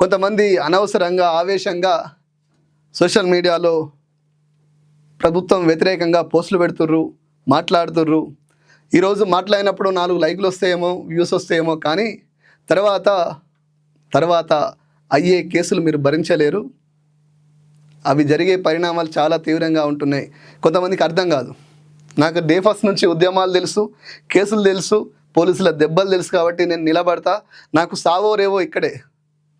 కొంతమంది అనవసరంగా ఆవేశంగా సోషల్ మీడియాలో ప్రభుత్వం వ్యతిరేకంగా పోస్టులు పెడుతుర్రు మాట్లాడుతుర్రు. ఈరోజు మాట్లాడినప్పుడు నాలుగు లైక్లు వస్తాయేమో వ్యూస్ వస్తాయేమో కానీ తర్వాత తర్వాత అయ్యే కేసులు మీరు భరించలేరు. అవి జరిగే పరిణామాలు చాలా తీవ్రంగా ఉంటున్నాయి. కొంతమందికి అర్థం కాదు. నాకు డే ఫస్ట్ నుంచి ఉద్యమాలు తెలుసు కేసులు తెలుసు పోలీసుల దెబ్బలు తెలుసు కాబట్టి నేను నిలబడతా. నాకు సావో రేవో ఇక్కడే.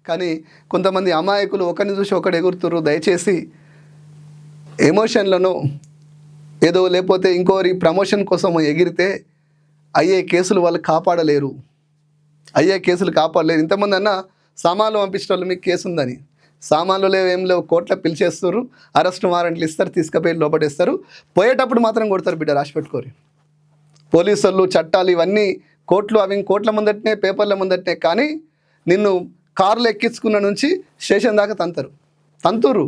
కానీ కొంతమంది అమాయకులు ఒకరిని చూసి ఒకడు ఎగురుతుర్రు. దయచేసి ఎమోషన్లను ఏదో లేకపోతే ఇంకోరి ప్రమోషన్ కోసం ఎగిరితే అయ్యే కేసులు వాళ్ళు కాపాడలేరు. అయ్యే కేసులు కాపాడలేరు. ఇంతమంది అన్న సామాన్లు పంపించిన వాళ్ళు మీకు కేసు ఉందని. సామాన్లు లేవు ఏం లేవు కోర్టులో పిలిచేస్తారు అరెస్ట్ వారెంట్లు ఇస్తారు తీసుకుపోయి లోపడేస్తారు పోయేటప్పుడు మాత్రం కొడతారు బిడ్డ రాసి పెట్టుకోరు. పోలీసు వాళ్ళు చట్టాలు ఇవన్నీ కోర్టులు అవి కోట్ల ముందటనే పేపర్ల ముందటనే. కానీ నిన్ను కారులో ఎక్కించుకున్న నుంచి స్టేషన్ దాకా తంతరు. తంతురు.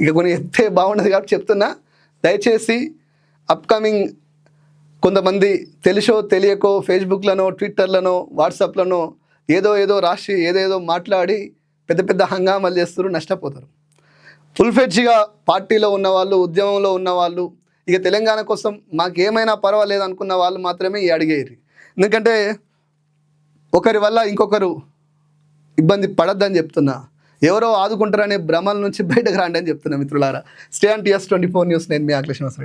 ఇక కొన్ని ఎత్తే బాగుండదు కాబట్టి చెప్తున్నా. దయచేసి అప్కమింగ్ కొంతమంది తెలుసో తెలియకో ఫేస్బుక్లనో ట్విట్టర్లనో వాట్సాప్లనో ఏదో ఏదో రాసి ఏదేదో మాట్లాడి పెద్ద పెద్ద హంగామాలు చేస్తారు నష్టపోతారు. ఫుల్ ఫెడ్జ్గా పార్టీలో ఉన్నవాళ్ళు ఉద్యమంలో ఉన్నవాళ్ళు ఇక తెలంగాణ కోసం మాకు ఏమైనా పర్వాలేదు అనుకున్న వాళ్ళు మాత్రమే ఈ అడిగేయరు. ఎందుకంటే ఒకరి వల్ల ఇంకొకరు ఇబ్బంది పడద్దని చెప్తున్నా. ఎవరో ఆదుకుంటారనే భ్రమల నుంచి బయటకు రాండి అని చెప్తున్నా మిత్రులారా. Stay and TS twenty four news నేను మీ అఖిలేష్ రెడ్డి